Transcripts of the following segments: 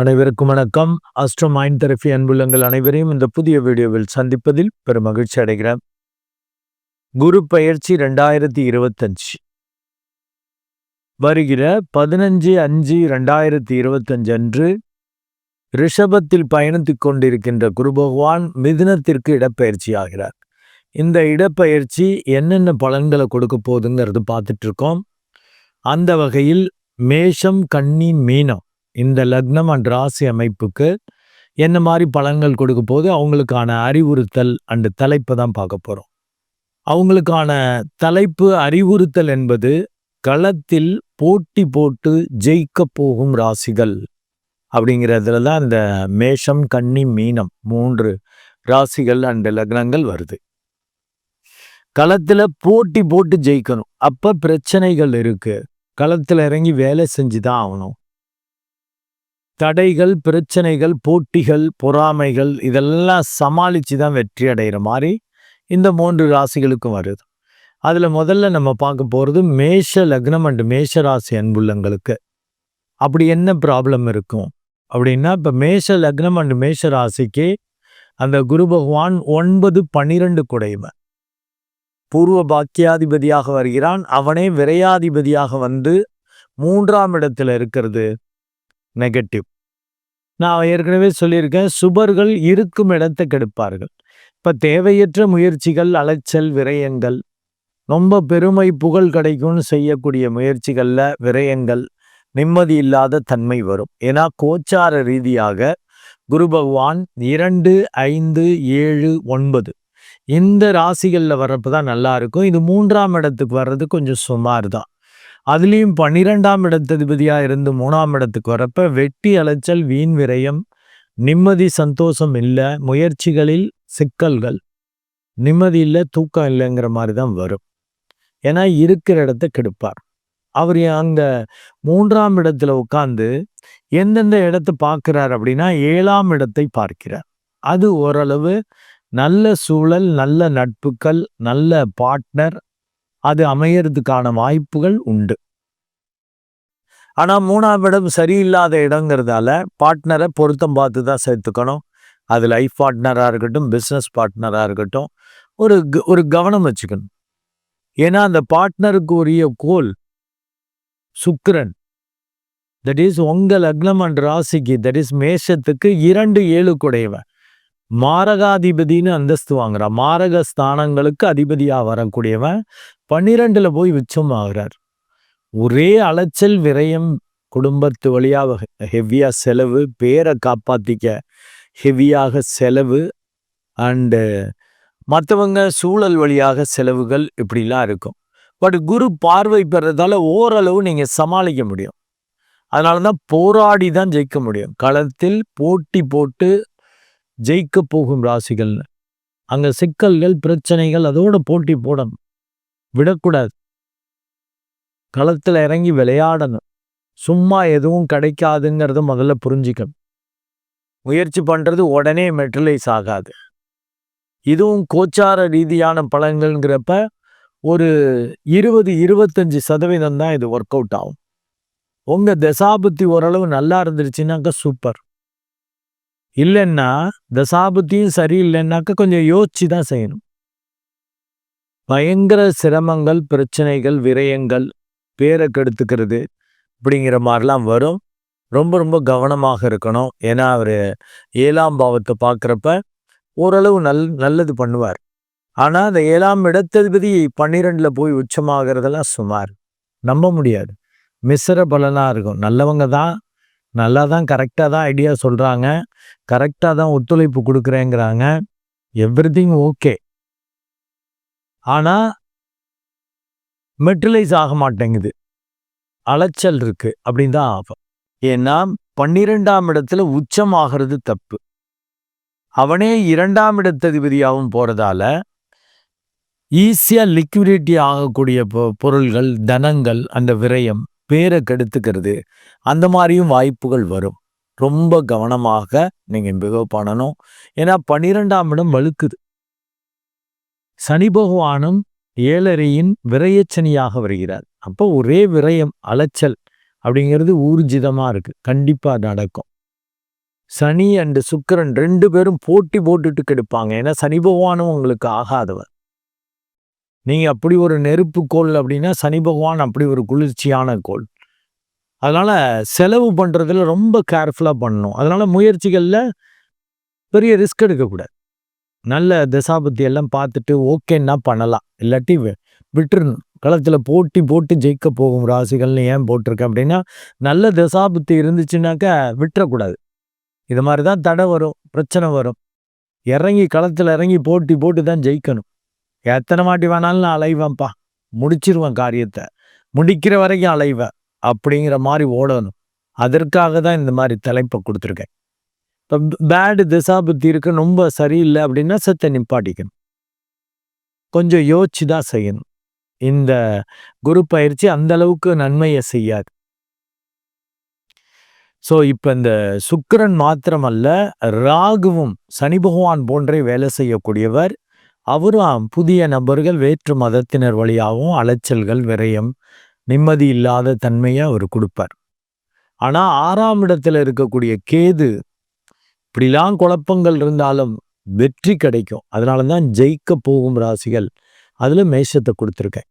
அனைவருக்கும் வணக்கம். Astro mind therapy அன்புள்ளங்கள் அனைவரையும் இந்த புதிய வீடியோவில் சந்திப்பதில் பெரும் மகிழ்ச்சி அடைகிறேன். குரு பயிற்சி ரெண்டாயிரத்தி இருபத்தஞ்சு. வருகிற பதினஞ்சு அஞ்சு ரெண்டாயிரத்தி இருபத்தஞ்சு அன்று ரிஷபத்தில் பயணித்துக் கொண்டிருக்கின்ற குரு பகவான் மிதுனத்திற்கு இடப்பெயர்ச்சி ஆகிறார். இந்த இடப்பெயர்ச்சி என்னென்ன பலன்களை கொடுக்க போகுதுங்கிறது பார்த்துட்டு இருக்கோம். அந்த வகையில் மேஷம் கன்னி மீனம் இந்த லக்னம் அண்ட் ராசி அமைப்புக்கு என்ன மாதிரி பலன்கள் கொடுக்க போது அவங்களுக்கான அறிவுறுத்தல் அண்டு தலைப்பை தான் பார்க்க போகிறோம் அவங்களுக்கான தலைப்பு அறிவுறுத்தல் என்பது களத்தில் போட்டி போட்டு ஜெயிக்க போகும் ராசிகள் அப்படிங்கிறதுல தான் இந்த மேஷம் கன்னி மீனம் மூன்று ராசிகள் அண்டு லக்னங்கள் வருது. களத்தில் போட்டி போட்டு ஜெயிக்கணும். அப்போ பிரச்சனைகள் இருக்கு. களத்தில் இறங்கி வேலை செஞ்சு தான் ஆகணும். தடைகள் பிரச்சனைகள் போட்டிகள் பொறாமைகள் இதெல்லாம் சமாளித்து தான் வெற்றி அடைகிற மாதிரி இந்த மூன்று ராசிகளுக்கும் வருது. அதில் முதல்ல நம்ம பார்க்க போகிறது மேஷ லக்னம் அண்டு மேஷ ராசி அன்புள்ளங்களுக்கு. அப்படி என்ன ப்ராப்ளம் இருக்கும்? அப்படின்னா இப்போ மேஷ லக்னம் அண்டு மேஷ ராசிக்கு அந்த குரு பகவான் ஒன்பது பன்னிரெண்டு குடைமை பூர்வ பாக்கியாதிபதியாக வருகிறான். அவனே விரையாதிபதியாக வந்து மூன்றாம் இடத்துல இருக்கிறது. நெகட்டிவ் நான் ஏற்கனவே சொல்லியிருக்கேன் சுபர்கள் இருக்கும் இடத்தை கெடுப்பார்கள். இப்போ தேவையற்ற முயற்சிகள் அலைச்சல் விரயங்கள் ரொம்ப பெருமை புகழ் கிடைக்கும்னு செய்யக்கூடிய முயற்சிகளில் விரயங்கள் நிம்மதி இல்லாத தன்மை வரும். ஏன்னா கோச்சார ரீதியாக குரு பகவான் இரண்டு ஐந்து ஏழு ஒன்பது இந்த ராசிகளில் வர்றப்ப தான் நல்லா இருக்கும். இது மூன்றாம் இடத்துக்கு வர்றது கொஞ்சம் சுமார் தான் அதுலேயும் பன்னிரெண்டாம் இடத்ததிபதியாக இருந்து மூணாம் இடத்துக்கு வரப்ப வெட்டி அலைச்சல் வீண் விரயம் நிம்மதி சந்தோஷம் இல்லை முயற்சிகளில் சிக்கல்கள். நிம்மதி இல்லை தூக்கம் இல்லைங்கிற மாதிரி தான் வரும். ஏன்னா இருக்கிற இடத்த கெடுப்பார். அவர் அந்த மூன்றாம் இடத்துல உட்காந்து எந்தெந்த இடத்த பார்க்கிறார் அப்படின்னா ஏழாம் இடத்தை பார்க்கிறார். அது ஓரளவு நல்ல சூழல் நல்ல நட்புகள் நல்ல பார்ட்னர் அது அமையறதுக்கான வாய்ப்புகள் உண்டு. ஆனால் மூணாம் இடம் சரியில்லாத இடங்கிறதால பார்ட்னரை பொருத்தம் பார்த்து தான் சேர்த்துக்கணும். அது லைஃப் பார்ட்னராக இருக்கட்டும் பிஸ்னஸ் பார்ட்னராக இருக்கட்டும் ஒரு ஒரு கவனம் வச்சுக்கணும். ஏன்னா அந்த பார்ட்னருக்கு உரிய கோல் சுக்கரன். தட் இஸ் உங்கள் லக்னம் அண்ட் ராசிக்கு தட் இஸ் மேஷத்துக்கு இரண்டு ஏழு குடையவன். மாரகாதிபதினு அந்தஸ்து வாங்குறான். மாரக ஸ்தானங்களுக்கு அதிபதியாக வரக்கூடியவன். பன்னிரெண்டில் போய் விச்சம் ஆகிறார். ஒரே அலைச்சல் விரயம் குடும்பத்து வழியாக ஹெவியாக செலவு பேரை காப்பாற்றிக்க ஹெவியாக செலவு அண்டு மற்றவங்க சூழல் வழியாக செலவுகள் இப்படிலாம் இருக்கும். பட் குரு பார்வை பெறதால ஓரளவு நீங்கள் சமாளிக்க முடியும். அதனால தான் போராடி தான் ஜெயிக்க முடியும். களத்தில் போட்டி போட்டு ஜெயிக்க போகும் ராசிகள்னு. அங்கே சிக்கல்கள் பிரச்சனைகள் அதோட போட்டி போடணும். விடக்கூடாது. களத்தில் இறங்கி விளையாடணும். சும்மா எதுவும் கிடைக்காதுங்கிறத முதல்ல புரிஞ்சிக்கணும். முயற்சி பண்ணுறது உடனே மெட்டலைஸ் ஆகாது. இதுவும் கோச்சார ரீதியான பலன்கள்ங்கிறப்ப ஒரு இருபது இருபத்தஞ்சி சதவீதம் தான் இது ஒர்க் அவுட் ஆகும். உங்கள் தசாபுத்தி ஓரளவு நல்லா இருந்துருச்சுனாக்கா சூப்பர் இல்லைன்னா தசாபுத்தியும் சரியில்லைன்னாக்கா கொஞ்சம் யோசிச்சு தான் செய்யணும். பயங்கர சிரமங்கள் பிரச்சனைகள் விரயங்கள் பேரை கெடுத்துக்கிறது அப்படிங்கிற மாதிரிலாம் வரும். ரொம்ப ரொம்ப கவனமாக இருக்கணும். ஏன்னா அவர் ஏழாம் பாவத்தை பார்க்குறப்ப ஓரளவு நல் நல்லது பண்ணுவார். ஆனால் அந்த ஏழாம் இடத்ததிபதி பன்னிரெண்டில் போய் உச்சமாகிறதெல்லாம் சுமார். நம்ப முடியாது. மிஸ்ர பலனாக இருக்கும். நல்லவங்க தான். நல்லா தான் கரெக்டாக தான் ஐடியா சொல்கிறாங்க கரெக்டாக தான் ஒத்துழைப்பு கொடுக்குறேங்கிறாங்க. Every thing okay. ஆனால் மெட்ரலைஸ் ஆக மாட்டேங்குது. அலைச்சல் இருக்கு அப்படின்னு தான் ஆகும். ஏன்னா பன்னிரெண்டாம் இடத்துல உச்சம் ஆகிறது தப்பு. அவனே இரண்டாம் இடத்ததிபதியாகவும் போகிறதால ஈஸியாக லிக்விடிட்டி ஆகக்கூடிய பொருள்கள் தனங்கள் அந்த விரயம் பேரை கெடுத்துக்கிறது அந்த மாதிரியும் வாய்ப்புகள் வரும். ரொம்ப கவனமாக நீங்கள் பிகவ் பண்ணணும். ஏன்னா பன்னிரெண்டாம் இடம் வலுக்குது. சனி பகவானும் ஏழரையின் விரயச்சனியாக வருகிறார். அப்போ ஒரே விரயம் அலைச்சல் அப்படிங்கிறது ஊர்ஜிதமாக இருக்கு. கண்டிப்பாக நடக்கும். சனி அண்டு சுக்கிரன் ரெண்டு பேரும் போட்டி போட்டுட்டு கெடுப்பாங்க. ஏன்னா சனி பகவானும் உங்களுக்கு ஆகாதவர். நீங்கள் அப்படி ஒரு நெருப்பு கோள் அப்படின்னா சனி பகவான் அப்படி ஒரு குளிர்ச்சியான கோள் அதனால் செலவு பண்ணுறதுல ரொம்ப கேர்ஃபுல்லாக பண்ணணும். அதனால் முயற்சிகளில் பெரிய ரிஸ்க் எடுக்கக்கூடாது. நல்ல தசாபத்தி எல்லாம் பார்த்துட்டு ஓகேன்னா பண்ணலாம். இல்லாட்டி விட்டுருணும் விட்டுறணும். போட்டி போட்டு ஜெயிக்க போகும் ராசிகள்னு ஏன் போட்டிருக்கேன் அப்படின்னா நல்ல தசாபுத்தி இருந்துச்சுனாக்க விட்டுறக்கூடாது. இது மாதிரி தான் தடை வரும் பிரச்சனை வரும். இறங்கி களத்தில் இறங்கி போட்டி போட்டு தான் ஜெயிக்கணும். எத்தனை வாட்டி வேணாலும் நான் அலைவேன்ப்பா. முடிச்சிருவேன் காரியத்தை. முடிக்கிற வரைக்கும் அலைவேன். அப்படிங்கிற மாதிரி ஓடணும். அதற்காக தான் இந்த மாதிரி தலைப்பை கொடுத்துருக்கேன். இப்போ பேடு திசாபுத்தி இருக்கு ரொம்ப சரியில்லை அப்படின்னா சத்தை நிப்பாட்டிக்கணும். கொஞ்சம் யோசிச்சு தான் செய்யணும். இந்த குரு பயிற்சி அந்த அளவுக்கு நன்மையை செய்யாது. ஸோ இப்போ இந்த சுக்கரன் மாத்திரமல்ல ராகுவும் சனி பகவான் போன்றே வேலை செய்யக்கூடியவர். அவரும் புதிய நபர்கள் வேற்று மதத்தினர் வழியாகவும் அலைச்சல்கள் விரயம் நிம்மதி இல்லாத தன்மையை அவர் கொடுப்பார். ஆனா ஆறாம் இடத்துல இருக்கக்கூடிய கேது இப்படிலாம் குழப்பங்கள் இருந்தாலும் வெற்றி கிடைக்கும். அதனால தான் ஜெயிக்க போகும் ராசிகள் அதில் மேஷத்தை கொடுத்துருக்கேன்.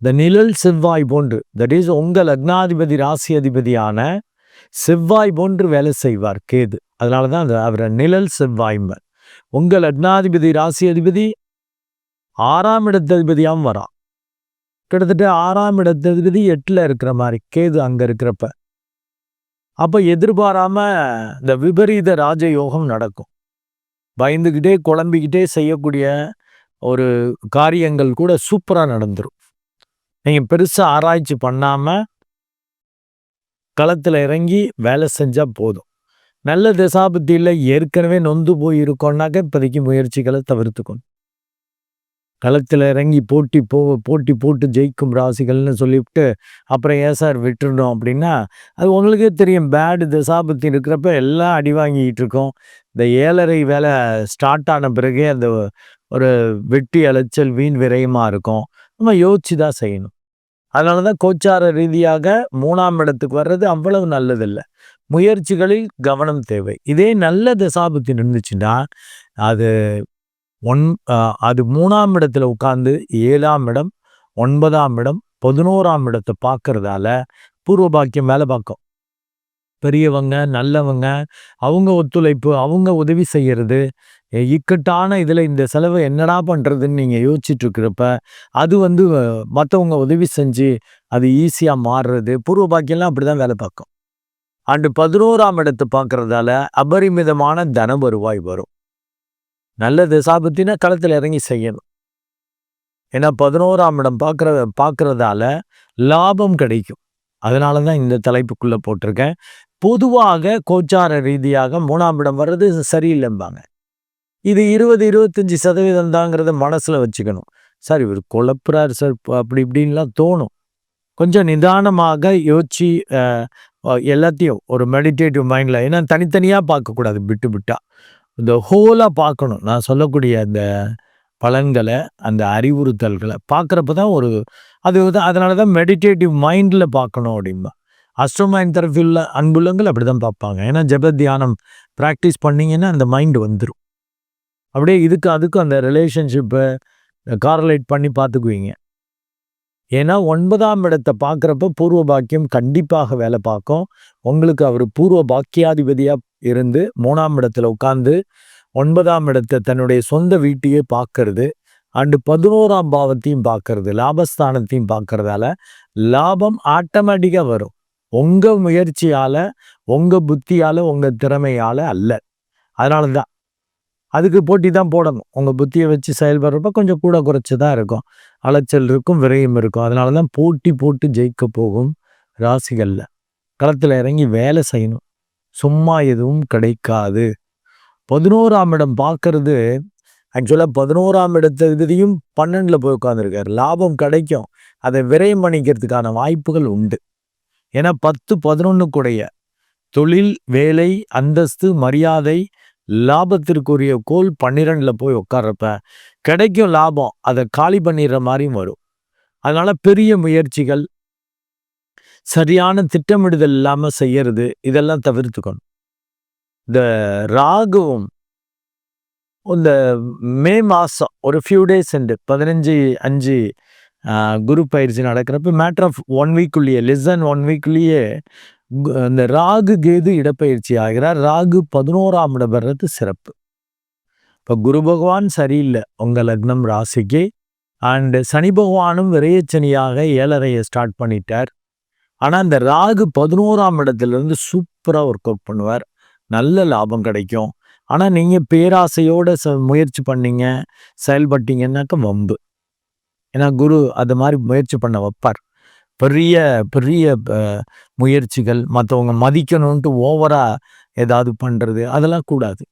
இந்த நிழல் செவ்வாய் போன்று தட் இஸ் உங்கள் லக்னாதிபதி ராசி அதிபதியான செவ்வாய் போன்று வேலை செய்வார் கேது. அதனால தான் அந்த அவரை நிழல் செவ்வாய்ம்பர் உங்கள் லக்னாதிபதி ராசி அதிபதி ஆறாம் இடத்ததிபதியாகவும் வரா. கிட்டத்தட்ட ஆறாம் இடத்ததிபதி எட்டில் இருக்கிற மாதிரி கேது அங்கே இருக்கிறப்ப. அப்போ எதிர்பாராம இந்த விபரீத ராஜயோகம் நடக்கும். பயந்துக்கிட்டே குழம்பிக்கிட்டே செய்யக்கூடிய ஒரு காரியங்கள் கூட சூப்பராக நடந்துடும் நீங்கள் பெருசாக ஆராய்ச்சி பண்ணாமல் களத்தில் இறங்கி வேலை செஞ்சால் போதும். நல்ல திசாபத்தியில் ஏற்கனவே நொந்து போய் இருக்கோம்னாக்க இப்போதைக்கு முயற்சிகளை தவிர்த்துக்கணும். களத்தில் இறங்கி போட்டி போ போட்டி போட்டு ஜெயிக்கும் ராசிகள்னு சொல்லிவிட்டு அப்புறம் ஏன் சார் விட்டுருந்தோம் அப்படின்னா அது உங்களுக்கே தெரியும். பேடு தசாபத்தி இருக்கிறப்ப எல்லாம் அடி வாங்கிக்கிட்டு இருக்கோம். இந்த ஏழரை வேலை ஸ்டார்ட் ஆன பிறகே அந்த ஒரு வெட்டி அலைச்சல் வீண் விரயமாக இருக்கும். நம்ம யோசிச்சு தான் செய்யணும். அதனால தான் கோச்சார ரீதியாக மூணாம் இடத்துக்கு வர்றது அவ்வளவு நல்லதில்லை. முயற்சிகளில் கவனம் தேவை. இதே நல்ல தசாபத்தி இருந்துச்சுன்னா அது ஒன் அது மூணாம் இடத்துல உட்கார்ந்து ஏழாம் இடம் ஒன்பதாம் இடம் பதினோராம் இடத்தை பார்க்கறதால பூர்வ பாக்கியம் மேலே பார்க்கும் பெரியவங்க நல்லவங்க அவங்க ஒத்துழைப்பு அவங்க உதவி செய்கிறது இக்கட்டான இதில் இந்த செலவை என்னடா பண்ணுறதுன்னு நீங்கள் யோசிச்சுட்டு இருக்கிறப்ப அது வந்து மற்றவங்க உதவி செஞ்சு அது ஈஸியாக மாறுறது பூர்வ பாக்கியம்லாம் அப்படி தான் வேலை பார்க்கும். அண்டு பதினோராம் இடத்தை பார்க்குறதால அபரிமிதமான தன வருவாய் வரும். நல்ல திசாபத்தினா களத்தில் இறங்கி செய்யணும். ஏன்னா பதினோராம் இடம் பார்க்குற பார்க்குறதால லாபம் கிடைக்கும். அதனால தான் இந்த தலைப்புக்குள்ளே போட்டிருக்கேன். பொதுவாக கோச்சார ரீதியாக மூணாம் இடம் வர்றது சரியில்லைம்பாங்க. இது இருபது இருபத்தஞ்சி சதவீதம் தாங்கிறத மனசில் வச்சுக்கணும். சார் இவர் குழப்புறாரு சார். அப்படி இப்படின்லாம் தோணும். கொஞ்சம் நிதானமாக யோசிச்சு எல்லாத்தையும் ஒரு மெடிடேட்டிவ் மைண்டில் ஏன்னா தனித்தனியாக பார்க்கக்கூடாது விட்டு விட்டா. இந்த ஹோலாக பார்க்கணும். நான் சொல்லக்கூடிய அந்த பலன்களை அந்த அறிவுறுத்தல்களை பார்க்குறப்ப தான் ஒரு அது அதனால தான் மெடிடேட்டிவ் மைண்டில் பார்க்கணும் அப்படின்பா அஸ்ட்ரோமைன் தரப்பில் அன்புள்ளங்கள் அப்படி தான் பார்ப்பாங்க. ஏன்னா ஜப தியானம் ப்ராக்டிஸ் பண்ணிங்கன்னா அந்த மைண்டு வந்துடும் அப்படியே இதுக்கு அதுக்கும் அந்த ரிலேஷன்ஷிப்பை காரலேட் பண்ணி பார்த்துக்குவீங்க. ஏன்னா ஒன்பதாம் இடத்தை பார்க்குறப்ப பூர்வ பாக்கியம் கண்டிப்பாக வேலை பார்க்கும். உங்களுக்கு அவர் பூர்வ பாக்கியாதிபதியாக இருந்து மூணாம் இடத்துல உட்கார்ந்து ஒன்பதாம் இடத்தை தன்னுடைய சொந்த வீட்டையே பார்க்கறது அண்டு பதினோராம் பாவத்தையும் பார்க்கறது லாபஸ்தானத்தையும் பார்க்கறதால லாபம் ஆட்டோமேட்டிக்காக வரும். உங்கள் முயற்சியால் உங்கள் புத்தியால் உங்கள் திறமையால் அல்ல. அதனால தான் அதுக்கு போட்டி தான் போடணும். உங்கள் புத்தியை வச்சு செயல்படுறப்ப கொஞ்சம் கூட குறைச்சி தான் இருக்கும். அலைச்சல் இருக்கும் விரயம் இருக்கும். அதனால தான் போட்டி போட்டு ஜெயிக்க போகும் ராசிகளில். களத்தில் இறங்கி வேலை செய்யணும். சும்மா எதுவும் கிடைக்காது. பதினோராம் இடம் பார்க்கறது ஆக்சுவலாக பதினோராம் இடத்தையும் பன்னெண்டில் போய் உட்காந்துருக்காரு லாபம் கிடைக்கும். அதை விரயம் பண்ணிக்கிறதுக்கான வாய்ப்புகள் உண்டு. ஏன்னா பத்து பதினொன்றுக்குடைய தொழில் வேலை அந்தஸ்து மரியாதை லாபத்திற்குரிய கோல் பன்னிரெண்டில் போய் உட்கார்றப்ப கிடைக்கும் லாபம். அதை காலி பண்ணிடுற மாதிரியும் வரும். அதனால் பெரிய முயற்சிகள் சரியான திட்டமிடுதல் இல்லாமல் செய்யறது இதெல்லாம் தவிர்த்துக்கணும். இந்த ராகுவும் இந்த மே மாதம் ஒரு ஃபியூ டேஸ் உண்டு. பதினஞ்சு அஞ்சு குரு பயிற்சி நடக்கிறப்ப மேட்ரு ஆஃப் ஒன் வீக்குள்ளேயே லெஸ் தென் ஒன் வீக்குள்ளேயே இந்த ராகு கேது இடப்பயிற்சி ஆகிறார். ராகு பதினோராம் இடம் வர்றது சிறப்பு. இப்போ குரு பகவான் சரியில்லை உங்கள் லக்னம் ராசிக்கு. அண்டு சனி பகவானும் விரையச்சனியாக ஏழறையை ஸ்டார்ட் பண்ணிட்டார். ஆனால் அந்த ராகு பதினோராம் இடத்துலேருந்து சூப்பராக ஒர்க் அவுட் பண்ணுவார். நல்ல லாபம் கிடைக்கும். ஆனால் நீங்கள் பேராசையோடு ச முயற்சி பண்ணீங்க செயல்பட்டீங்கன்னாக்க வம்பு. ஏன்னா குரு அது மாதிரி முயற்சி பண்ண வைப்பார். பெரிய பெரிய முயற்சிகள் மற்றவங்க மதிக்கணுன்ட்டு ஓவராக ஏதாவது பண்ணுறது அதெல்லாம் கூடாது.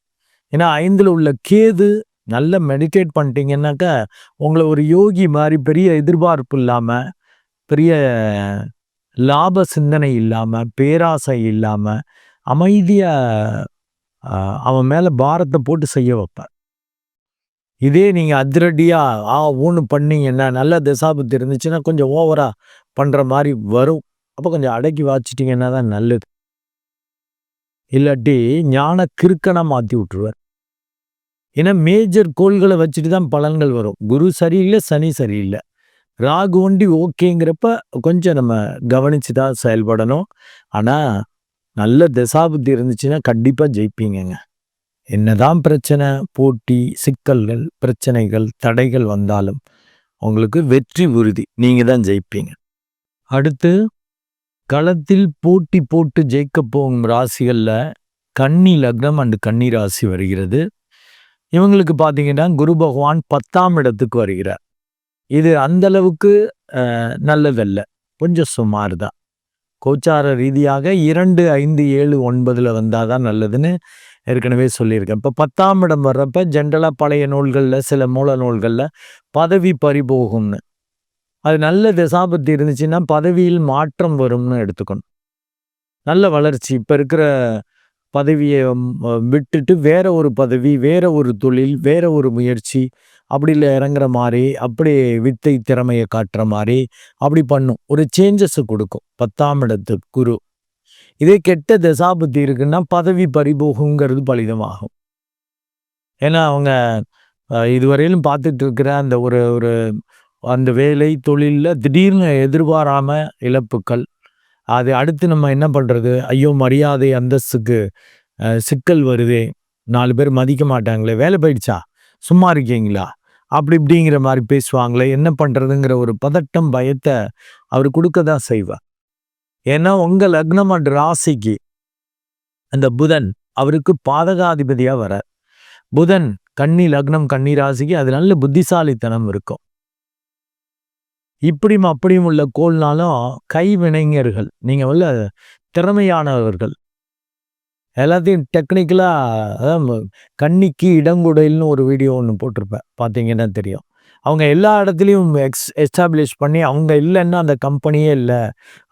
ஏன்னா ஐந்தில் உள்ள கேது நல்ல மெடிடேட் பண்ணிட்டீங்கன்னாக்கா உங்களை ஒரு யோகி மாதிரி பெரிய எதிர்பார்ப்பு இல்லாமல் பெரிய லாப சிந்தனை இல்லாமல் பேராசை இல்லாமல் அமைதியாக அவன் மேலே பாரத்தை போட்டு செய்ய வைப்பார். இதே நீங்கள் அதிரடியாக ஆ ஊன்னு பண்ணீங்கன்னா நல்ல திசாபுத்தி இருந்துச்சுன்னா கொஞ்சம் ஓவராக பண்ணுற மாதிரி வரும். அப்போ கொஞ்சம் அடக்கி வாச்சிட்டிங்கன்னா தான் நல்லது? இல்லாட்டி ஞான கிறுக்கனாக மாற்றி விட்டுருவார். ஏன்னா மேஜர் கோள்களை வச்சுட்டு தான் பலன்கள் வரும். குரு சரியில்லை சனி சரியில்லை. ராகு ஒண்டி ஓகேங்கிறப்ப கொஞ்சம் நம்ம கவனித்து தான் செயல்படணும். ஆனால் நல்ல தசாபுத்தி இருந்துச்சுன்னா கண்டிப்பாக ஜெயிப்பீங்கங்க. என்னதான் பிரச்சனை போட்டி சிக்கல்கள் பிரச்சனைகள் தடைகள் வந்தாலும் உங்களுக்கு வெற்றி உறுதி. நீங்கள் தான் ஜெயிப்பீங்க. அடுத்து களத்தில் போட்டி போட்டு ஜெயிக்க போகும் ராசிகளில் கன்னி லக்னம் அண்டு கன்னி ராசி வருகிறது. இவங்களுக்கு பார்த்தீங்கன்னா குரு பகவான் பத்தாம் இடத்துக்கு வருகிறார். இது அந்தளவுக்கு நல்லதல்ல கொஞ்சம் சுமார் தான் கோச்சார ரீதியாக இரண்டு ஐந்து ஏழு ஒன்பதில் வந்தால் தான் நல்லதுன்னு ஏற்கனவே சொல்லியிருக்கேன். இப்போ பத்தாம் இடம் வர்றப்ப ஜென்ரலாக பழைய நூல்களில் சில மூல நூல்களில் பதவி பறிபோகும்னு. அது நல்ல தசாபத்தி இருந்துச்சுன்னா பதவியில் மாற்றம் வரும்னு எடுத்துக்கணும். நல்ல வளர்ச்சி. இப்போ இருக்கிற பதவியை விட்டுட்டு வேற ஒரு பதவி வேற ஒரு தொழில் வேற ஒரு முயற்சி அப்படி இல்லை இறங்குற மாதிரி அப்படி வித்தை திறமையை காட்டுற மாதிரி அப்படி பண்ணும். ஒரு சேஞ்சஸை கொடுக்கும். பத்தாம் இடத்து குரு. இதே கெட்ட தசாபுத்தி இருக்குன்னா பதவி பறிபோகுங்கிறது பலிதமாகும். ஏன்னா அவங்க இதுவரையிலும் பார்த்துட்டு இருக்கிற அந்த ஒரு ஒரு அந்த வேலை தொழிலில் திடீர்னு எதிர்பாராம இழப்புக்கள் அது அடுத்து நம்ம என்ன பண்ணுறது ஐயோ மரியாதை அந்தஸ்துக்கு சிக்கல் வருதே. நாலு பேர் மதிக்க மாட்டாங்களே. வேலை போயிடுச்சா? சும்மா இருக்கீங்களா? அப்படி இப்படிங்கிற மாதிரி பேசுவாங்களே என்ன பண்ணுறதுங்கிற ஒரு பதட்டம் பயத்தை அவர் கொடுக்க தான் செய்வார். ஏன்னா உங்கள் லக்னம் அண்ட் ராசிக்கு அந்த புதன் அவருக்கு பாதகாதிபதியாக வர புதன் கண்ணி லக்னம் கண்ணி ராசிக்கு அது நல்ல புத்திசாலித்தனம் இருக்கும். இப்படியும் அப்படியும் உள்ள கோல்னாலும் கைவினைஞர்கள் நீங்கள் உள்ள திறமையானவர்கள் எல்லாத்தையும் டெக்னிக்கலாக கண்ணிக்கு இடங்குடையில்னு ஒரு வீடியோ ஒன்று போட்டிருப்பேன். பார்த்தீங்கன்னா தெரியும். அவங்க எல்லா இடத்துலையும் எக்ஸ் எஸ்டாப்ளிஷ் பண்ணி அவங்க இல்லைன்னா அந்த கம்பெனியே இல்லை.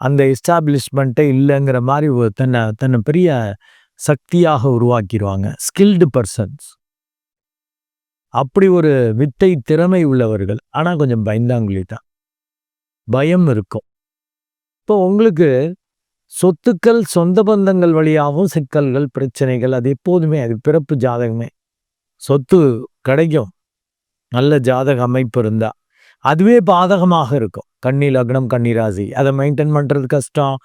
அந்த எஸ்டாப்ளிஷ்மெண்ட்டே இல்லைங்கிற மாதிரி தன்னை தன்னை பெரிய சக்தியாக உருவாக்கிடுவாங்க ஸ்கில்டு பர்சன்ஸ் அப்படி ஒரு வித்தை திறமை உள்ளவர்கள். ஆனால் கொஞ்சம் பயந்தாங்குழி தான் பயம் இருக்கும். இப்போ உங்களுக்கு சொத்துக்கள் சொந்த பந்தங்கள் வழியாகவும் சிக்கல்கள் பிரச்சனைகள் அது எப்போதுமே அது பிறப்பு ஜாதகமே. சொத்து கிடைக்கும். நல்ல ஜாதக அமைப்பு இருந்தால் அதுவே பாதகமாக இருக்கும். கண்ணி லக்னம் கன்னி ராசி அதை மெயின்டைன் பண்ணுறது கஷ்டம்.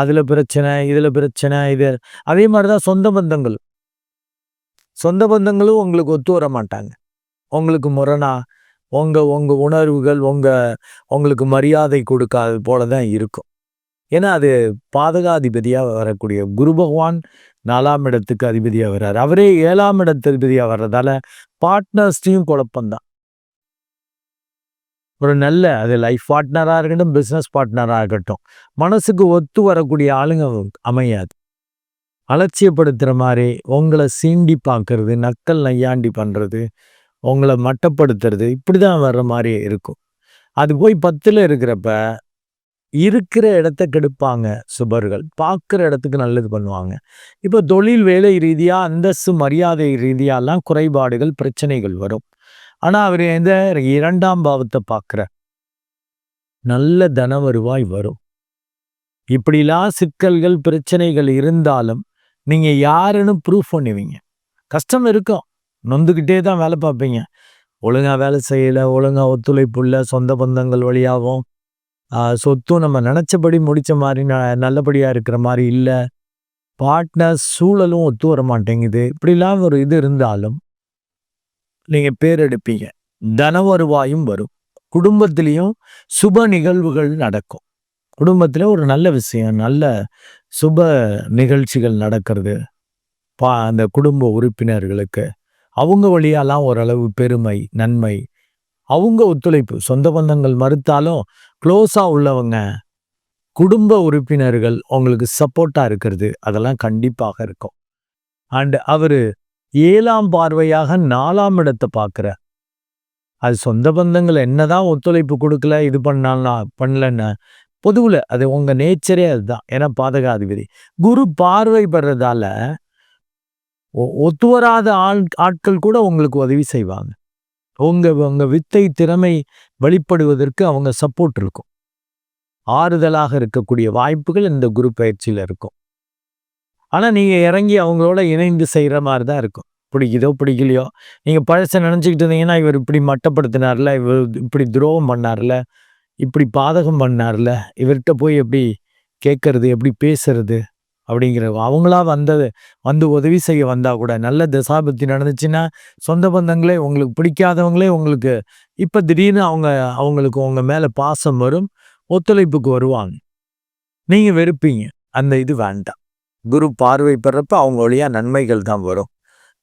அதில் பிரச்சனை இதில் பிரச்சனை இது. அதே மாதிரி தான் சொந்த பந்தங்கள். சொந்த பந்தங்களும் உங்களுக்கு ஒத்து வர மாட்டாங்க. உங்களுக்கு முரணா உங்கள் உங்கள் உணர்வுகள் உங்கள் உங்களுக்கு மரியாதை கொடுக்காது போல தான் இருக்கும். ஏன்னா அது பாதகாதிபதியாக வரக்கூடிய குரு பகவான் நாலாம் இடத்துக்கு அதிபதியாக வர்றார். அவரே ஏழாம் இடத்து அதிபதியாக வர்றதால பார்ட்னர்ஸ்டையும் குழப்பம்தான். ஒரு நல்ல அது லைஃப் பார்ட்னராக இருக்கட்டும் பிஸ்னஸ் பார்ட்னராக இருக்கட்டும் மனசுக்கு ஒத்து வரக்கூடிய ஆளுங்க அமையாது. அலட்சியப்படுத்துகிற மாதிரி உங்களை சீண்டி பார்க்கறது நக்கல் நையாண்டி பண்ணுறது உங்களை மட்டப்படுத்துறது இப்படி தான் வர்ற மாதிரி இருக்கும். அது போய் பத்தில் இருக்கிறப்ப இருக்கிற இடத்த கெடுப்பாங்க சுபர்கள். பார்க்குற இடத்துக்கு நல்லது பண்ணுவாங்க. இப்போ தொழில் வேலை ரீதியாக அந்தஸ்து மரியாதை ரீதியாலாம் குறைபாடுகள் பிரச்சனைகள் வரும். ஆனால் அவர் எந்த இரண்டாம் பாவத்தை பார்க்குற? நல்ல தன வருவாய் வரும். இப்படிலாம் சிக்கல்கள் பிரச்சனைகள் இருந்தாலும் நீங்கள் யாருன்னு ப்ரூஃப் பண்ணுவீங்க. கஷ்டம் இருக்கும். நொந்துக்கிட்டே தான் வேலை பார்ப்பீங்க. ஒழுங்கா வேலை செய்யல ஒழுங்கா ஒத்துழைப்பு இல்லை சொந்த பந்தங்கள் வழியாகவும் சொத்தும் நம்ம நினச்சபடி முடித்த மாதிரி ந நல்லபடியாக இருக்கிற மாதிரி இல்லை. பார்ட்னர் சூழலும் ஒத்து வர மாட்டேங்குது. இப்படிலாம் ஒரு இது இருந்தாலும் நீங்கள் பேர் எடுப்பீங்க தன வருவாயும் வரும். குடும்பத்திலையும் சுப நிகழ்வுகள் நடக்கும். குடும்பத்தில் ஒரு நல்ல விஷயம் நல்ல சுப நிகழ்ச்சிகள் நடக்கிறது. பா அந்த குடும்ப உறுப்பினர்களுக்கு. அவங்க வழியாலாம் ஓரளவு பெருமை நன்மை அவங்க ஒத்துழைப்பு. சொந்த பந்தங்கள் மறுத்தாலும் க்ளோஸாக உள்ளவங்க குடும்ப உறுப்பினர்கள் உங்களுக்கு சப்போர்ட்டாக இருக்கிறது. அதெல்லாம் கண்டிப்பாக இருக்கும். அண்டு அவர் ஏழாம் பார்வையாக நாலாம் இடத்தை பார்க்குற அது சொந்த பந்தங்கள் என்னதான் ஒத்துழைப்பு கொடுக்கல இது பண்ணலாம் பண்ணலன்னு பொதுவில் அது உங்கள் நேச்சரே அதுதான். ஏன்னா பாதகாதிபதி குரு பார்வை பெறதால ஒத்து வராத ஆள் ஆட்கள் கூட உங்களுக்கு உதவி செய்வாங்க. உங்க உங்க வித்தை திறமை வெளிப்படுவதற்கு அவங்க சப்போர்ட் இருக்கும். ஆறுதலாக இருக்கக்கூடிய வாய்ப்புகள் இந்த குரு பயிற்சியில் இருக்கும். ஆனால் நீங்கள் இறங்கி அவங்களோட இணைந்து செய்கிற மாதிரி தான் இருக்கும். பிடிக்குதோ பிடிக்கலையோ நீங்கள் பழசை நினச்சிக்கிட்டு இருந்தீங்கன்னா இவர் இப்படி மட்டப்படுத்தினார்ல இவர் இப்படி துரோகம் பண்ணார்ல இப்படி பாதகம் பண்ணார்ல இவர்கிட்ட போய் எப்படி கேட்கறது எப்படி பேசுறது அப்படிங்கிற அவங்களா வந்தது வந்து உதவி செய்ய வந்தால் கூட நல்ல தசாபத்தி நடந்துச்சுன்னா சொந்த பந்தங்களே உங்களுக்கு பிடிக்காதவங்களே உங்களுக்கு இப்போ திடீர்னு அவங்க அவங்களுக்கு உங்கள் மேலே பாசம் வரும் ஒத்துழைப்புக்கு வருவாங்க. நீங்கள் வெறுப்பீங்க. அந்த இது வேண்டாம். குரு பார்வை பெறப்ப அவங்க வழியாக நன்மைகள் தான் வரும்.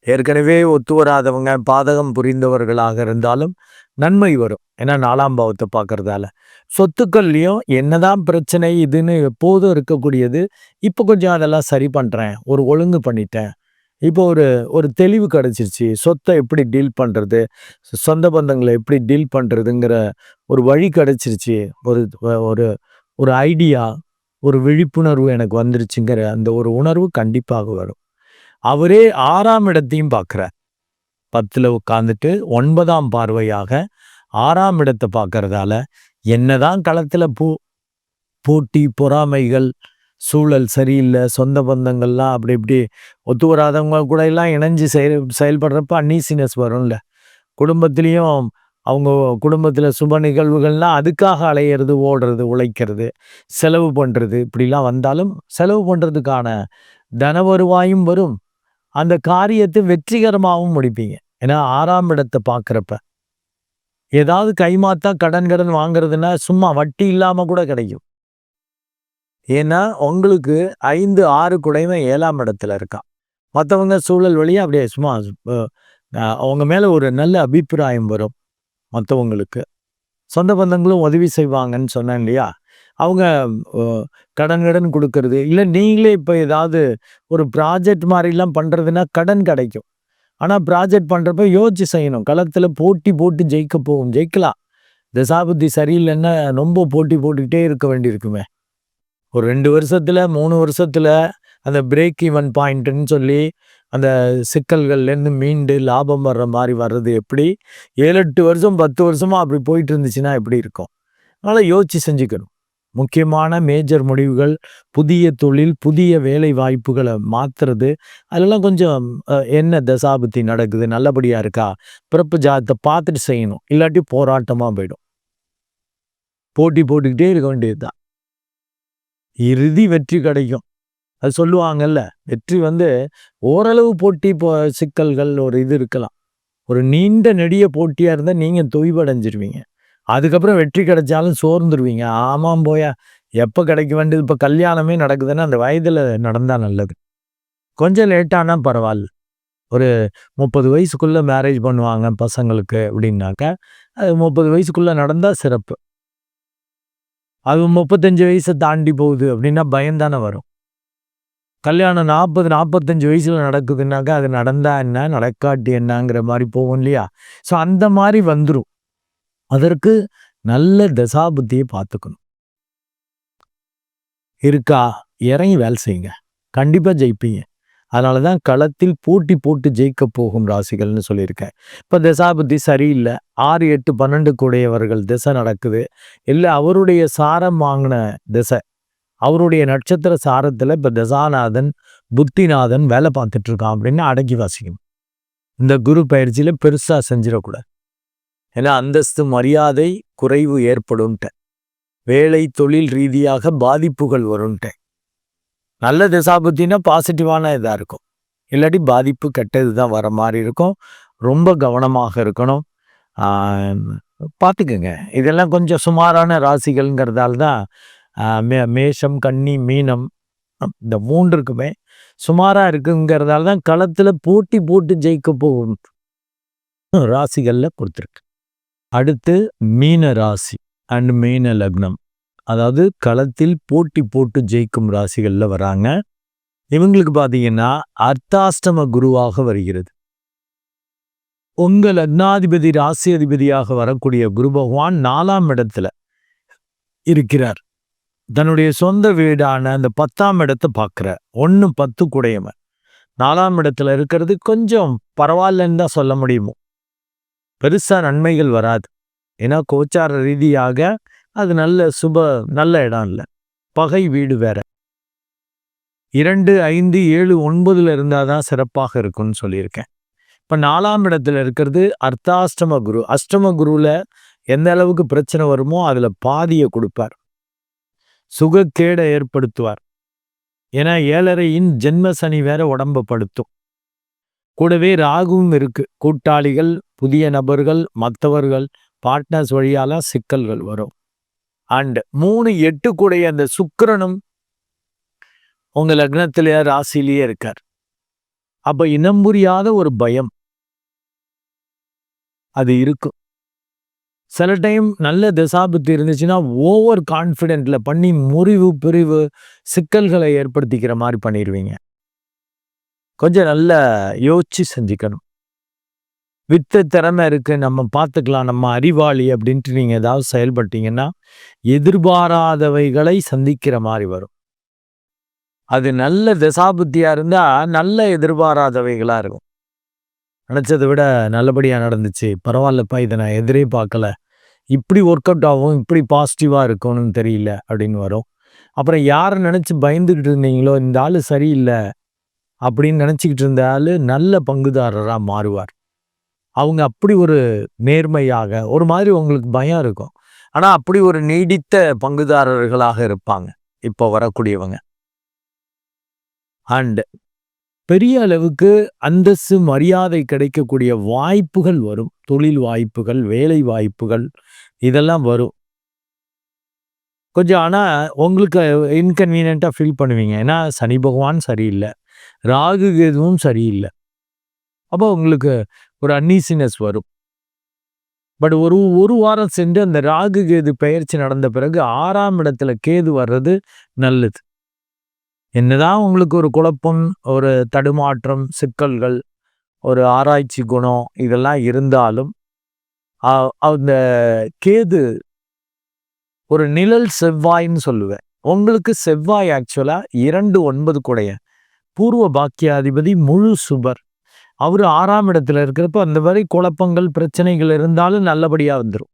ஏற்கனவே ஒத்து வராதவங்க பாதகம் புரிந்தவர்களாக இருந்தாலும் நன்மை வரும். ஏன்னா நாலாம் பாவத்தை பார்க்குறதால. சொத்துக்கள்லையும் என்னதான் பிரச்சனை இதுன்னு எப்போதும் இருக்கக்கூடியது. இப்போ கொஞ்சம் அதெல்லாம் சரி பண்ணுறேன் ஒரு ஒழுங்கு பண்ணிட்டேன். இப்போ ஒரு ஒரு தெளிவு கிடச்சிருச்சு. சொத்தை எப்படி டீல் பண்ணுறது சொந்த பந்தங்களை எப்படி டீல் பண்ணுறதுங்கிற ஒரு வழி கிடச்சிருச்சு. ஒரு ஒரு ஒரு ஐடியா ஒரு விழிப்புணர்வு எனக்கு வந்துருச்சுங்கிற அந்த ஒரு உணர்வு கண்டிப்பாக வரும். அவரே ஆறாம் இடத்தையும் பார்க்குறார். பத்தில் உட்காந்துட்டு ஒன்பதாம் பார்வையாக ஆறாம் இடத்தை பார்க்கறதால என்னதான் களத்தில் பூ போட்டி பொறாமைகள் சூழல் சரியில்லை சொந்த பந்தங்கள்லாம் அப்படி இப்படி ஒத்து வராதவங்க கூட எல்லாம் இணைஞ்சு செயல் செயல்படுறப்ப அன்னீசினஸ் வரும்ல. குடும்பத்திலையும் அவங்க குடும்பத்தில் சுப நிகழ்வுகள்லாம் அதுக்காக அலையிறது ஓடுறது உழைக்கிறது செலவு பண்ணுறது இப்படிலாம் வந்தாலும் செலவு பண்ணுறதுக்கான தன வருவாயும் வரும். அந்த காரியத்தை வெற்றிகரமாகவும் முடிப்பீங்க. ஏன்னா ஆறாம் இடத்தை பார்க்குறப்ப ஏதாவது கைமாத்தா கடன் கடன் வாங்குறதுன்னா சும்மா வட்டி இல்லாமல் கூட கிடைக்கும். ஏன்னா உங்களுக்கு ஐந்து ஆறு குடைமை ஏழாம் இடத்துல இருக்கான். மற்றவங்க சூழல் வழியாக அப்படியே சும்மா அவங்க மேலே ஒரு நல்ல அபிப்பிராயம் வரும் மற்றவங்களுக்கு சொந்த பந்தங்களும் உதவி செய்வாங்கன்னு சொன்னேன் இல்லையா? அவங்க கடன் கடன் கொடுக்கறது. இல்லை நீங்களே இப்போ ஏதாவது ஒரு ப்ராஜெக்ட் மாதிரிலாம் பண்ணுறதுன்னா கடன் கிடைக்கும். ஆனால் ப்ராஜெக்ட் பண்ணுறப்ப யோசிச்சு செய்யணும். களத்தில் போட்டி போட்டு ஜெயிக்க போகும் ஜெயிக்கலாம். தசாபுத்தி சரியில்லைன்னா ரொம்ப போட்டி போட்டுக்கிட்டே இருக்க வேண்டியிருக்குமே. ஒரு ரெண்டு வருஷத்தில் மூணு வருஷத்தில் அந்த பிரேக் ஈவன் பாயிண்ட்டுன்னு சொல்லி அந்த சிக்கல்கள்லேருந்து மீண்டு லாபம் வர்ற மாதிரி வர்றது எப்படி? ஏழு எட்டு வருஷம் பத்து வருஷமாக அப்படி போயிட்டு இருந்துச்சுன்னா எப்படி இருக்கும்? அதனால் யோசிச்சு செஞ்சுக்கணும். முக்கியமான மேஜர் முடிவுகள் புதிய தொழில் புதிய வேலை வாய்ப்புகளை மாற்றுறது அதெல்லாம் கொஞ்சம் என்ன தசாபுத்தி நடக்குது நல்லபடியாக இருக்கா பிறப்பு ஜாதத்தை பார்த்துட்டு செய்யணும் இல்லாட்டி போராட்டமாக போயிடும். போட்டி போட்டுக்கிட்டே இருக்க வேண்டியது தான் இறுதி வெற்றி கிடைக்கும். அது சொல்லுவாங்கல்ல வெற்றி வந்து ஓரளவு போட்டி போ சிக்கல்கள் ஒரு இது இருக்கலாம். ஒரு நீண்ட நெடிய போட்டியாக இருந்தால் நீங்கள் தொய்வடைஞ்சிருவீங்க. அதுக்கப்புறம் வெற்றி கிடைச்சாலும் சோர்ந்துருவீங்க. ஆமாம் போயா எப்போ கிடைக்க வேண்டியது? இப்போ கல்யாணமே நடக்குதுன்னா அந்த வயதில் நடந்தால் நல்லது. கொஞ்சம் லேட்டானா பரவாயில்ல. ஒரு முப்பது வயசுக்குள்ளே மேரேஜ் பண்ணுவாங்க பசங்களுக்கு அப்படின்னாக்கா அது முப்பது வயசுக்குள்ளே நடந்தால் சிறப்பு. அது முப்பத்தஞ்சு வயசை தாண்டி போகுது அப்படின்னா பயந்தானே வரும். கல்யாணம் நாற்பது நாற்பத்தஞ்சு வயசில் நடக்குதுன்னாக்கா அது நடந்தா என்ன நடக்காட்டி என்னங்கிற மாதிரி போகும் இல்லையா? ஸோ அந்த மாதிரி வந்துடும் அதற்கு நல்ல தசாபுத்தியை பார்த்துக்கணும். இருக்கா? இறங்கி வேலை செய்யுங்க. கண்டிப்பாக ஜெயிப்பீங்க. அதனால தான் களத்தில் போட்டி போட்டு ஜெயிக்க போகும் ராசிகள்னு சொல்லியிருக்கேன். இப்போ தசாபுத்தி சரியில்லை. ஆறு எட்டு பன்னெண்டு கூடையவர்கள் திசை நடக்குது. இல்லை அவருடைய சாரம் வாங்கின திசை. அவருடைய நட்சத்திர சாரத்தில் இப்போ தசாநாதன் புத்திநாதன் வேலை பார்த்துட்ருக்கான் அப்படின்னு அடக்கி வாசிக்கணும். இந்த குரு பயிற்சியில் பெருசாக செஞ்சிடக்கூடாது. ஏன்னா அந்தஸ்து மரியாதை குறைவு ஏற்படும்ட்ட. வேலை தொழில் ரீதியாக பாதிப்புகள் வரும்ட்ட. நல்ல திசாபுத்தினா பாசிட்டிவான இதாக இருக்கும். இல்லாட்டி பாதிப்பு கெட்டது தான் வர மாதிரி இருக்கும். ரொம்ப கவனமாக இருக்கணும். பார்த்துக்குங்க இதெல்லாம் கொஞ்சம் சுமாரான ராசிகள்ங்கிறதால தான் மே மேஷம் கன்னி மீனம் இந்த மூன்றுக்குமே சுமாராக இருக்குங்கிறதால தான் களத்தில் போட்டி போட்டு ஜெயிக்க போகும். ராசிகளில் கொடுத்துருக்கு அடுத்து மீன ராசி அண்ட் மீன லக்னம். அதாவது களத்தில் போட்டி போட்டு ஜெயிக்கும் ராசிகளில் வராங்க. இவங்களுக்கு பார்த்தீங்கன்னா அர்த்தாஷ்டம குருவாக வருகிறது. உங்கள் லக்னாதிபதி ராசி அதிபதியாக வரக்கூடிய குரு பகவான் நாலாம் இடத்துல இருக்கிறார். தன்னுடைய சொந்த வீடான அந்த பத்தாம் இடத்தை பார்க்குற ஒன்று பத்து குடையவன் நாலாம் இடத்துல இருக்கிறது கொஞ்சம் பரவாயில்லன்னு தான் சொல்ல முடியுமோ? பெருசாக நன்மைகள் வராது. ஏன்னா கோச்சார ரீதியாக அது நல்ல சுப நல்ல இடம் இல்லை. பகை வீடு வேற. இரண்டு ஐந்து ஏழு ஒன்பதுல இருந்தால் தான் சிறப்பாக இருக்கும்னு சொல்லியிருக்கேன். இப்போ நாலாம் இடத்துல இருக்கிறது அர்த்தாஷ்டம குரு. அஷ்டம குருவில் எந்த அளவுக்கு பிரச்சனை வருமோ அதில் பாதியை கொடுப்பார். சுகக்கேடை ஏற்படுத்துவார். ஏன்னா ஏழரையின் ஜென்ம சனி வேற உடம்பப்படுத்தும் கூடவே ராகுவும் இருக்கு. கூட்டாளிகள் புதிய நபர்கள் மற்றவர்கள் பார்ட்னர்ஸ் வழியால சிக்கல்கள் வரும். அண்ட் மூணு எட்டு கூடைய அந்த சுக்கரனும் உங்கள் லக்னத்திலேயே ராசிலேயே இருக்கார். அப்போ இனம் புரியாத ஒரு பயம். அது இருக்கும். சில டைம் நல்ல தசாபுத்தி இருந்துச்சுன்னா ஓவர் கான்ஃபிடென்ட்ல பண்ணி முறிவு பிரிவு சிக்கல்களை ஏற்படுத்திக்கிற மாதிரி பண்ணிடுவீங்க. கொஞ்சம் நல்லா யோசிச்சு செஞ்சுக்கணும். வித்த திறமை இருக்குது நம்ம பார்த்துக்கலாம் நம்ம அறிவாளி அப்படின்ட்டு நீங்கள் ஏதாவது செயல்பட்டீங்கன்னா எதிர்பாராதவைகளை சந்திக்கிற மாதிரி வரும். அது நல்ல திசாபுத்தியாக இருந்தால் நல்ல எதிர்பாராதவைகளாக இருக்கும். நினச்சதை விட நல்லபடியாக நடந்துச்சு. பரவாயில்லப்பா இதை நான் எதிரே பார்க்கல. இப்படி ஒர்க் அவுட் ஆகும் இப்படி பாசிட்டிவாக இருக்கும்னு தெரியல அப்படின்னு வரும். அப்புறம் யாரை நினச்சி பயந்துக்கிட்டு இருந்தீங்களோ இந்த ஆள் சரியில்லை. அப்படின்னு நினச்சிக்கிட்டு இருந்த ஆள் நல்ல பங்குதாரராக மாறுவார். அவங்க அப்படி ஒரு நேர்மையாக ஒரு மாதிரி உங்களுக்கு பயம் இருக்கும். ஆனால் அப்படி ஒரு நீடித்த பங்குதாரர்களாக இருப்பாங்க. இப்போ வரக்கூடியவங்க. அண்டு பெரிய அளவுக்கு அந்தஸ்து மரியாதை கிடைக்கக்கூடிய வாய்ப்புகள் வரும். தொழில் வாய்ப்புகள் வேலை வாய்ப்புகள் இதெல்லாம் வரும். கொஞ்சம் ஆனால் உங்களுக்கு இன்கன்வீனியண்ட்டாக ஃபீல் பண்ணுவீங்க. ஏன்னா சனி பகவான் சரியில்லை. ராகு கேதுவும் சரியில்லை. அப்போ உங்களுக்கு ஒரு அன்னீசினஸ் வரும். பட் ஒரு ஒரு வாரம் சென்று அந்த ராகு கேது பயிற்சி நடந்த பிறகு ஆறாம் இடத்துல கேது வர்றது நல்லது. என்னதான் உங்களுக்கு ஒரு குழப்பம் ஒரு தடுமாற்றம் சிக்கல்கள் ஒரு ஆராய்ச்சி குணம் இதெல்லாம் இருந்தாலும் அந்த கேது ஒரு நிழல் செவ்வாய்ன்னு சொல்லுவேன். உங்களுக்கு செவ்வாய் ஆக்சுவலாக இரண்டு ஒன்பது கூடைய. பூர்வ பாக்கியாதிபதி முழு சுபர். அவர் ஆறாம் இடத்துல இருக்கிறப்ப அந்த மாதிரி குழப்பங்கள் பிரச்சனைகள் இருந்தாலும் நல்லபடியாக வந்துடும்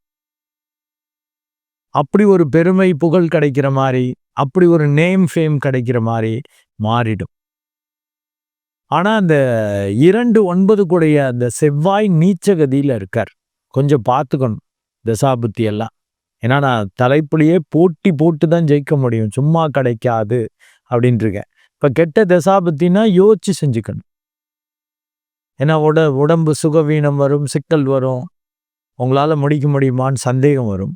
அப்படி ஒரு பெருமை புகழ் கிடைக்கிற மாதிரி அப்படி ஒரு நேம் ஃபேம் கிடைக்கிற மாதிரி மாறிடும். ஆனால் அந்த இரண்டு ஒன்பது கூடைய அந்த செவ்வாய் நீச்சகதியில் இருக்கார். கொஞ்சம் பார்த்துக்கணும் தசாபுத்தி எல்லாம். ஏன்னா நான் தலைப்புலேயே போட்டி போட்டு தான் ஜெயிக்க முடியும். சும்மா கிடைக்காது அப்படின்ட்டுருக்கேன் இப்போ கெட்ட தசாபத்தினா யோசிச்சு செஞ்சுக்கணும். ஏன்னா உட உடம்பு சுகவீனம் வரும் சிக்கல் வரும். உங்களால் முடிக்க முடியுமான்னு சந்தேகம் வரும்.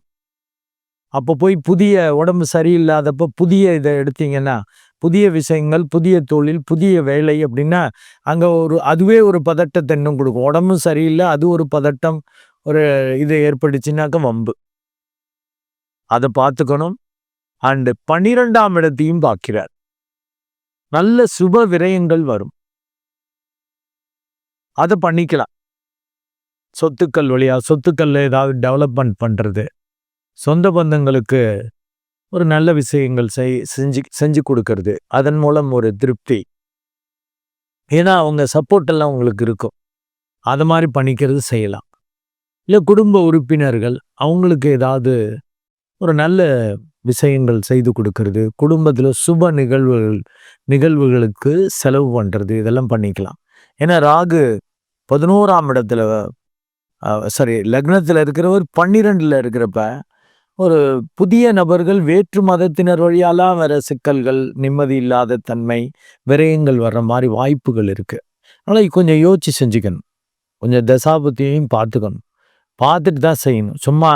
அப்போ போய் புதிய உடம்பு சரியில்லாதப்போ புதிய இதை எடுத்தீங்கன்னா புதிய விஷயங்கள் புதிய தொழில் புதிய வேலை அப்படின்னா அங்கே ஒரு அதுவே ஒரு பதட்டத்தை இன்னும் கொடுக்கும். உடம்பு சரியில்லை அது ஒரு பதட்டம் ஒரு இது ஏற்பட்டுச்சுனாக்க வம்பு. அதை பார்த்துக்கணும். அண்டு பன்னிரெண்டாம் இடத்தையும் பார்க்கிறார். நல்ல சுப விரயங்கள் வரும். அதை பண்ணிக்கலாம். சொத்துக்கள் வழியா சொத்துக்களில் ஏதாவது டெவலப்மெண்ட் பண்ணுறது சொந்த பந்தங்களுக்கு ஒரு நல்ல விஷயங்கள் செய் செஞ்சு செஞ்சு கொடுக்கறது. அதன் மூலம் ஒரு திருப்தி. ஏன்னா அவங்க சப்போர்ட் எல்லாம் உங்களுக்கு இருக்கும். அதை மாதிரி பண்ணிக்கிறது செய்யலாம். இல்லை குடும்ப உறுப்பினர்கள் அவங்களுக்கு ஏதாவது ஒரு நல்ல விஷயங்கள் செய்து கொடுக்கறது. குடும்பத்தில் சுப நிகழ்வுகள் நிகழ்வுகளுக்கு செலவு பண்ணுறது இதெல்லாம் பண்ணிக்கலாம். ஏன்னா ராகு பதினோராம் இடத்துல சாரி லக்னத்தில் இருக்கிறவர் பன்னிரெண்டில் இருக்கிறப்ப ஒரு புதிய நபர்கள் வேற்று மதத்தினர் வழியாலாம் வர சிக்கல்கள் நிம்மதி இல்லாத தன்மை விரயங்கள் வர்ற மாதிரி வாய்ப்புகள் இருக்குது அதனால் கொஞ்சம் யோசிச்சு செஞ்சுக்கணும். கொஞ்சம் தசாபத்தியையும் பார்த்துக்கணும். பார்த்துட்டு தான் செய்யணும். சும்மா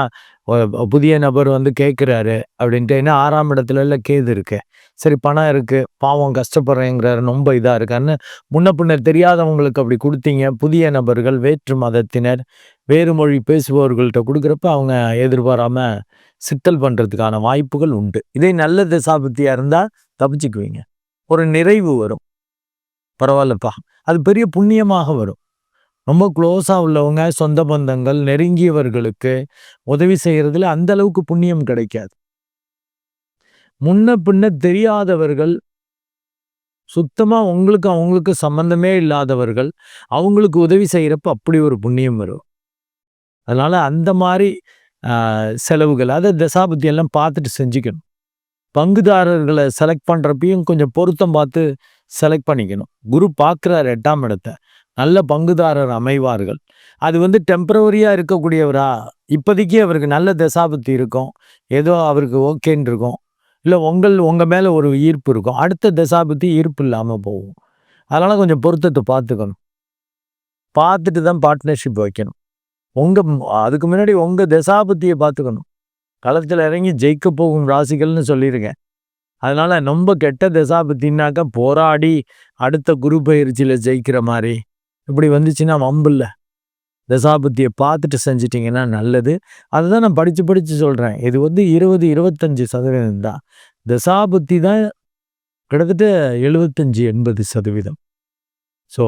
புதிய நபர் வந்து கேட்குறாரு அப்படின்ட்டு என்ன ஆறாம் இடத்துல இல்லை கேது இருக்கு. சரி பணம் இருக்குது பாவம் கஷ்டப்படுறேங்கிறாரு ரொம்ப இதாக இருக்கான்னு முன்ன பின்னர் தெரியாதவங்களுக்கு அப்படி கொடுத்தீங்க. புதிய நபர்கள் வேற்று மதத்தினர் வேறு மொழி பேசுபவர்கள்ட்ட கொடுக்குறப்ப அவங்க எதிர்பாராமல் சித்தல் பண்ணுறதுக்கான வாய்ப்புகள் உண்டு. இதே நல்ல திசாபத்தியாக இருந்தால் தப்பிச்சுக்குவீங்க. ஒரு நிறைவு வரும். பரவாயில்லப்பா. அது பெரிய புண்ணியமாக வரும். ரொம்ப க்ளோஸாக உள்ளவங்க சொந்த பந்தங்கள் நெருங்கியவர்களுக்கு உதவி செய்கிறதுல அந்த அளவுக்கு புண்ணியம் கிடைக்காது. முன்ன பின்ன தெரியாதவர்கள் சுத்தமாக உங்களுக்கு அவங்களுக்கு சம்பந்தமே இல்லாதவர்கள் அவங்களுக்கு உதவி செய்கிறப்ப அப்படி ஒரு புண்ணியம் வரும். அதனால் அந்த மாதிரி செலவுகள் அதை தசாபத்தி எல்லாம் பார்த்துட்டு செஞ்சுக்கணும். பங்குதாரர்களை செலக்ட் பண்ணுறப்பையும் கொஞ்சம் பொருத்தம் பார்த்து செலக்ட் பண்ணிக்கணும். குரு பார்க்குறாரு எட்டாம் இடத்தை. நல்ல பங்குதாரர் அமைவார்கள். அது வந்து டெம்பரவரியாக இருக்கக்கூடியவரா? இப்போதைக்கு அவருக்கு நல்ல தசாபத்தி இருக்கும். ஏதோ அவருக்கு ஓகேன்னு இருக்கும். இல்லை உங்கள் உங்கள் மேலே ஒரு ஈர்ப்பு இருக்கும். அடுத்த தசாபத்தி ஈர்ப்பு இல்லாமல் போகும். அதனால் கொஞ்சம் பொருத்தத்தை பார்த்துக்கணும். பார்த்துட்டு தான் பார்ட்னர்ஷிப் வைக்கணும். உங்கள் அதுக்கு முன்னாடி உங்கள் தசாபத்தியை பார்த்துக்கணும். களத்தில் இறங்கி ஜெயிக்க போகும் ராசிகள்னு சொல்லியிருக்கேன். அதனால் ரொம்ப கெட்ட தசாபத்தின்னாக்கா போராடி அடுத்த குரு பயிற்சியில் ஜெயிக்கிற மாதிரி. இப்படி வந்துச்சுன்னா வம்பில்ல. தசாபுத்தியை பார்த்துட்டு செஞ்சிட்டிங்கன்னா நல்லது. அதை தான் நான் படித்து படித்து சொல்கிறேன் இது வந்து இருபது இருபத்தஞ்சி சதவீதம் தான். தசாபுத்தி தான் கிட்டத்தட்ட எழுபத்தஞ்சி எண்பது சதவீதம். ஸோ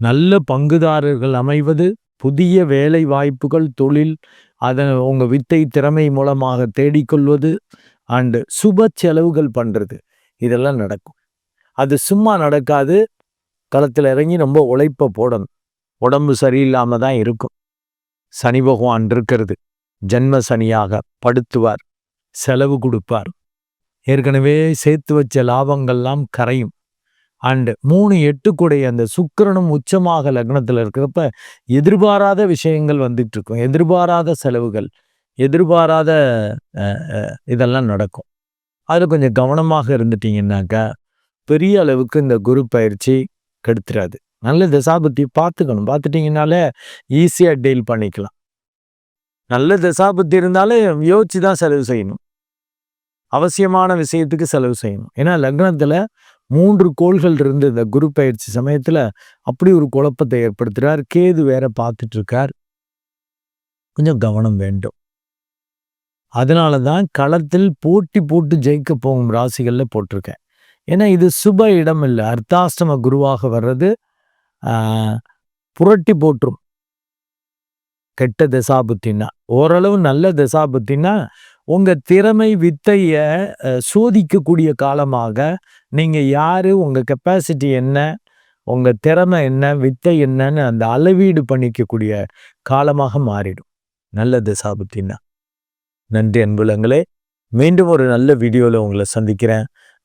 நல்ல பங்குதாரர்கள் அமைவது புதிய வேலை வாய்ப்புகள் தொழில் அதை உங்கள் வித்தை திறமை மூலமாக தேடிக்கொள்வது அண்டு சுப செலவுகள் பண்ணுறது இதெல்லாம் நடக்கும். அது சும்மா நடக்காது. களத்தில் இறங்கி ரொம்ப உழைப்பை போடணும். உடம்பு சரியில்லாமல் தான் இருக்கும். சனி பகவான் இருக்கிறது. ஜென்ம சனியாக படுத்துவார். செலவு கொடுப்பார். ஏற்கனவே சேர்த்து வச்ச லாபங்கள்லாம் கரையும். அண்டு மூணு எட்டு கூடைய அந்த சுக்கரனும் உச்சமாக லக்னத்தில் இருக்கிறப்ப எதிர்பாராத விஷயங்கள் வந்துட்டு இருக்கும். எதிர்பாராத செலவுகள் எதிர்பாராத இதெல்லாம் நடக்கும். அதில் கொஞ்சம் கவனமாக இருந்துட்டீங்கன்னாக்கா பெரிய அளவுக்கு இந்த குரு பயிற்சி கெடுத்துறாது. நல்ல தசாபுத்தி பார்த்துக்கணும். பார்த்துட்டிங்கனாலே ஈஸியாக டீல் பண்ணிக்கலாம். நல்ல தசாபுத்தி இருந்தாலே யோசிச்சு தான் செலவு செய்யணும். அவசியமான விஷயத்துக்கு செலவு செய்யணும். ஏன்னா லக்னத்தில் மூன்று கோள்கள் இருந்து இந்த குரு பயிற்சி சமயத்தில் அப்படி ஒரு குழப்பத்தை ஏற்படுத்துகிறார் கேது வேற பார்த்துட்டு இருக்கார் கொஞ்சம் கவனம் வேண்டும். அதனால தான் களத்தில் போட்டி போட்டு ஜெயிக்க போகும் ராசிகளில் போட்டிருக்கேன். ஏன்னா இது சுப இடம் இல்லை. அர்த்தாஷ்டம குருவாக வர்றது புரட்டி போட்டுரும் கெட்ட தசாபுத்தின்னா ஓரளவு நல்ல தசாபுத்தின்னா உங்கள் திறமை வித்தையை சோதிக்கக்கூடிய காலமாக நீங்கள் யார் உங்கள் கெப்பாசிட்டி என்ன உங்கள் திறமை என்ன வித்தை என்னன்னு அந்த அளவீடு பண்ணிக்கக்கூடிய காலமாக மாறிடும். நல்ல தசாபுத்தின்னா நன்றி அன்புலங்களே. மீண்டும் ஒரு நல்ல வீடியோவில் உங்களை சந்திக்கிறேன்.